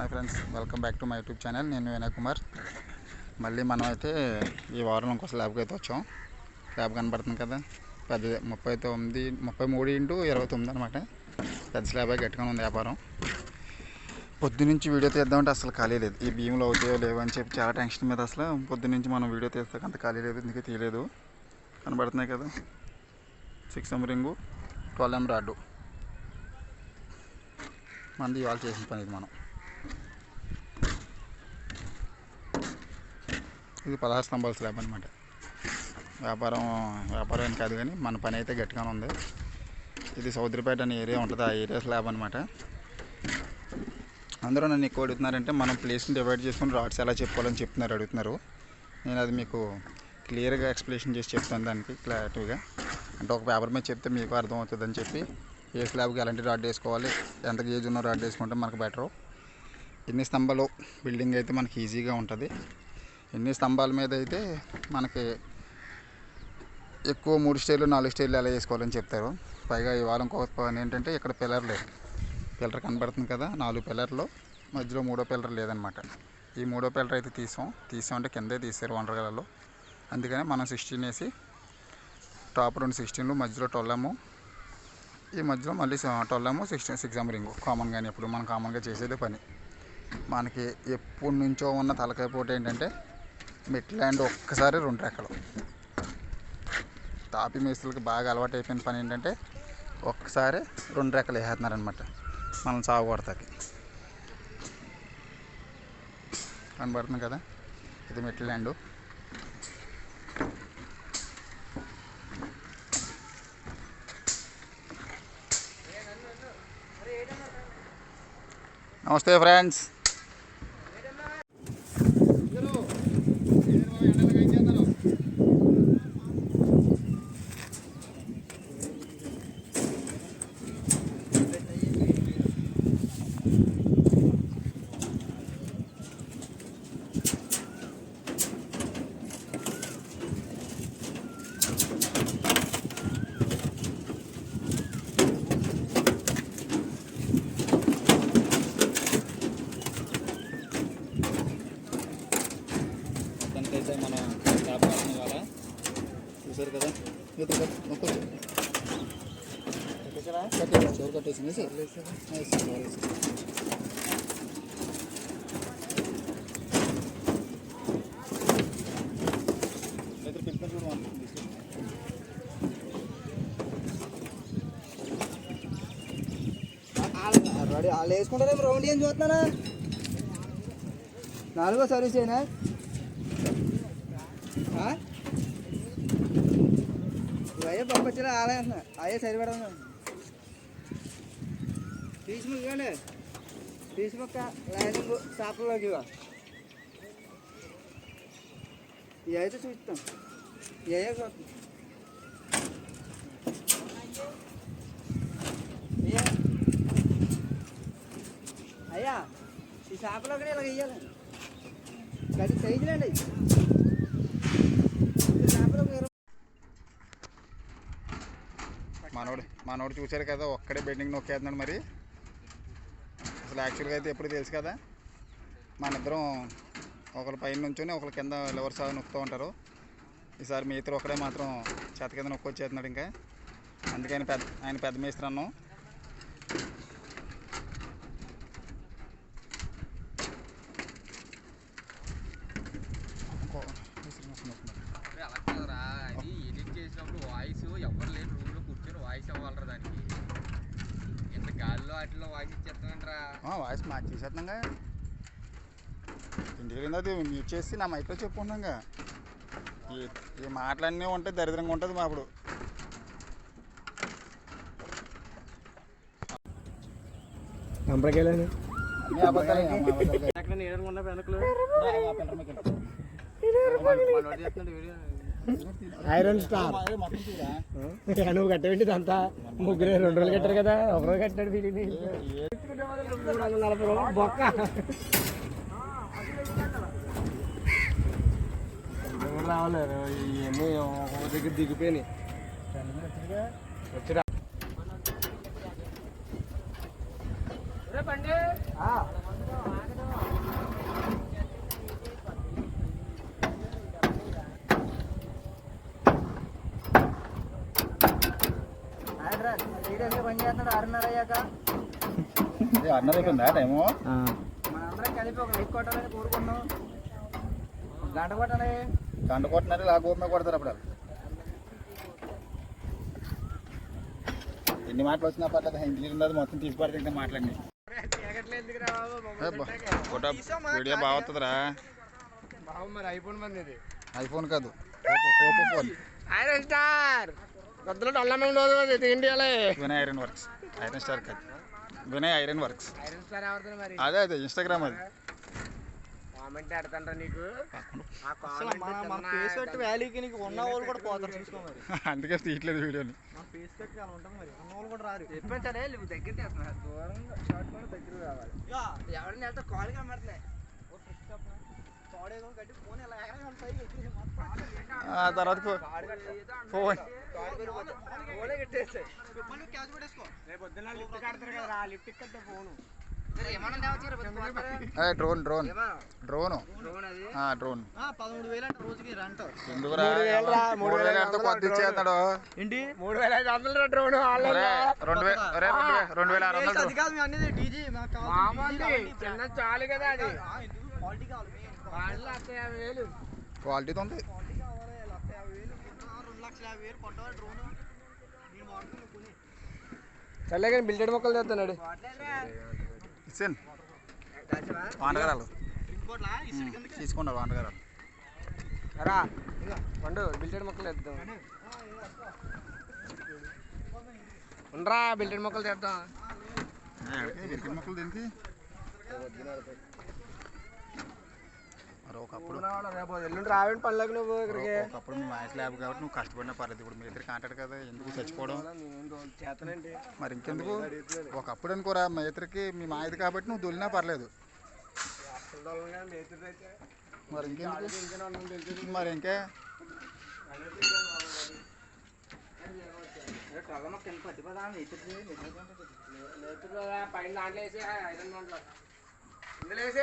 Hi friends welcome back to my YouTube channel. నేను వినయ్ కుమార్. మళ్ళీ మనం అయితే ఈ వారం ఇంకో స్లాబ్కి అయితే వచ్చాం. స్లాబ్ కనబడుతుంది కదా? పెద్ద ముప్పై తొమ్మిది ముప్పై మూడు ఇంటూ ఇరవై తొమ్మిది అనమాట పెద్ద స్లాబ్ గట్టుకొని ఉంది వ్యాపారం. పొద్దునుంచి వీడియో తీద్దామంటే అసలు ఖాళీ లేదు. ఈ భీములు అవుతాయో లేవో అని చెప్పి చాలా టెన్షన్ మీద అసలు పొద్దునుంచి మనం వీడియో తీస్తాక అంత ఖాళీ లేదు ఇందుకే తీయలేదు. కనబడుతున్నాయి కదా? Six M ring twelve M rod. మంది ఇవాళ చేసిన పని ఇది మనం. ఇది పదహారు స్తంభాల స్లాబ్ అనమాట వ్యాపారం వ్యాపారం ఏం కాదు కానీ మన పని అయితే గట్టిగానే ఉంది. ఇది సౌదరిపేట అనే ఏరియా ఉంటుంది. ఆ ఏరియా స్లాబ్ అనమాట అందరూ నన్ను ఎక్కువ అడుగుతున్నారంటే మనం ప్లేస్ని డివైడ్ చేసుకుని రాడ్స్ ఎలా చెప్పుకోవాలని చెప్తున్నారు అడుగుతున్నారు. నేను అది మీకు క్లియర్గా ఎక్స్ప్లెనేషన్ చేసి చెప్తాను దానికి క్లారిటీగా. అంటే ఒక పేపర్ మీద చెప్తే మీకు అర్థమవుతుందని చెప్పి ఏ స్లాబ్కి ఎలాంటి రాడ్ వేసుకోవాలి ఎంత గేజ్ ఉన్న రాడ్ వేసుకుంటే మనకు బెటరు. ఎన్ని స్తంభాలు బిల్డింగ్ అయితే మనకి ఈజీగా ఉంటుంది. ఎన్ని స్తంభాల మీద అయితే మనకి ఎక్కువ మూడు స్టైలు నాలుగు స్టైలు ఎలా వేసుకోవాలని చెప్తారు. పైగా ఇవాళ ఇంకొక పని ఏంటంటే ఇక్కడ పిల్లర్ లేదు. పిల్లర్ కనబడుతుంది కదా నాలుగు పిల్లర్లు మధ్యలో మూడో పిల్లర్ లేదనమాట. ఈ మూడో పిల్లర్ అయితే తీసాం. తీసాం అంటే కిందే తీసారు వండరగలలో అందుకనే మనం సిక్స్టీన్ వేసి టాప్ రెండు సిక్స్టీన్లు మధ్యలో టొల్లము. ఈ మధ్యలో మళ్ళీ ట్వెల్వ్ సిక్స్టీన్ సిక్స్ రింగు. కామన్గానే ఇప్పుడు మనం కామన్గా చేసేదే పని. మనకి ఎప్పటి నుంచో ఉన్న తలకాయ పోటీ ఏంటంటే మిడ్ ల్యాండ్ ఒక్కసారి రెండు రెక్కలు. తాపి మేస్తులకి బాగా అలవాటు అయిపోయిన పని ఏంటంటే ఒక్కసారి రెండు రెక్కలు వేసేస్తున్నారనమాట మనం సాగు కొడతాకి కనబడుతుంది కదా? ఇది మెట్ల్యాండు నమస్తే ఫ్రెండ్స్. చూసారు కదా? కదా, నొక్కొచ్చు. కట్టేసి, కట్టేసింది సార్. ఇద్దరు. రెడీ వాళ్ళు వేసుకుంటారేమో రౌండ్ ఏం చూస్తున్నానా? నాలుగో సర్వీస్ అయినా అయ్యే పంపించలే ఆలే అంటున్నా అయ్యే సరిపడదు తీసుకు ఇవ్వండి తీసుకొక్క లైనింగ్ షాపుల్లోకి ఇవ్వ ఇవి అయితే చూస్తాం ఏ చూస్తాం ఇయ్య. అయ్యా ఈ షాపులో కూడా ఇలా వెయ్యాలి గది సైజులండి మనోడు చూశారు కదా ఒక్కడే బెడ్డింగ్ నొక్కేస్తున్నాడు మరి. అసలు యాక్చువల్గా అయితే ఎప్పుడు తెలుసు కదా మన ఇద్దరం ఒకరి పైన నుంచొని ఒకరి కింద లెవర్ సాగు నొక్కుతూ ఉంటారు. ఈసారి మీ ఇతరు ఒకడే మాత్రం చేత కింద నొక్కొచ్చేస్తున్నాడు ఇంకా. అందుకని పెద్ద ఆయన పెద్ద మేస్త్రి అన్నాం. వాయిస్ మార్చి చేసేస్తున్నాగా ఇంటికి వెళ్ళింది అది మ్యూట్ చేసి నా మైక్లో చెప్పుకున్నాగా ఈ ఈ మాటలన్నీ ఉంటాయి దరిద్రంగా ఉంటుంది మా అప్పుడు. Iron star. నువ్వు కట్టబెట్టింది అంతా ముగ్గురు రెండు రోజులు కట్టారు కదా ఒక రోజు కట్టాడు వీడిని. మూడు వందల నలభై రూపాయలు దగ్గర దిగిపోయినాయి వచ్చిరా పండి పని చేస్తున్నాడు? ఆరున్నర అయ్యాక? అన్నది అయిపోయిందా టైము? మనందరం కలిపి ఒక లైక్ కొట్టాలని కోరుకున్నాం ఒక గంట కొట్టాలి. గంట కొట్టినారు ఇలా గోమే కొడతారు అప్పుడు. ఎన్ని మాటలు వచ్చినా పర్లేదు ఇంటికి ఉన్నది మొత్తం తీసి పడితే ఇంకా మాట్లాడి ఫోటో వీడియో బాగుతుందిరా మరి ఐఫోన్ మంది ఐఫోన్ కాదు ఓపో ఫోన్. Iron star. రోజు ఇండియాలే. Vinay iron works iron star కాదు. Vinay iron works. Iron star మరి? అదే అదే ఇన్స్టాగ్రామ్ అది. కామెంట్ నీకు. ఆ అసలు మన మన comment ఫేస్ చిన్న- వ్యాలీకి నీకు ఉన్న వాళ్ళు కూడా పోతారు చూసుకో మరి. అందుకే తీయట్లేదు వీడియోని. మన ఫేస్ అలా ఉంటుంది మరి. ఉన్న వాళ్ళు కూడా రారు. చెప్పించలే నువ్వు దగ్గర చేస్తున్నా దూరంగా షార్ట్ కూడా దగ్గర రావాలి. ఎవరిని వెళ్తా కాల్ కనబడుతున్నాయి. గట్టి ఫోన్. ఆ తర్వాత phone. Drone drone. Drone. Drone పదమూడు వేలు అంట రోజుకి రెంట్ ఎందుకురా? మూడు వేలు కొద్ది ఏంటి? మూడు ఐదు వందలు డ్రోన్ రెండు వేల రెండు ఆరు వందలు అది కాదు మేము అనేది డీజీ మాకు మామూలు చిన్న చాలు కదా అది. క్వాలిటీ ఉంది. రెండు లక్షల యాభై వేలు కొట్టవా డ్రోన్? సర్లే కానీ బిల్డెడ్ మొక్కలు తెస్తున్నాడు ఇచ్చాను వాండగరాలు. తీసుకున్నారు వాండగరాలు. రా పండు బిల్డెడ్ మొక్కలు తెద్దాం. ఉండరా బిల్డెడ్ మొక్కలు ఎరికిన మొక్కలు దీనికి? మరి ఒకప్పుడు ఎల్లుండి రావండి పనులకు నువ్వు ఇక్కడికి? ఒకప్పుడు మీ మ్యాచ్ ల్యాబ్ కాబట్టి నువ్వు కష్టపడినా పర్లేదు. ఇప్పుడు మీ ఇద్దరు కాంటాడు కదా ఎందుకు చచ్చిపోవడం? చేతనండి. మరి ఇంకెందుకు? ఒకప్పుడు అనుకోరా మా ఇద్దరికి మీ మా ఇది కాబట్టి నువ్వు దొలినా పర్లేదు. మరి ఇంకెందుకు? మరి ఇంకే? పైన దాంట్లో వేసి ఐరన్ దాంట్లో. ఇందులో వేసి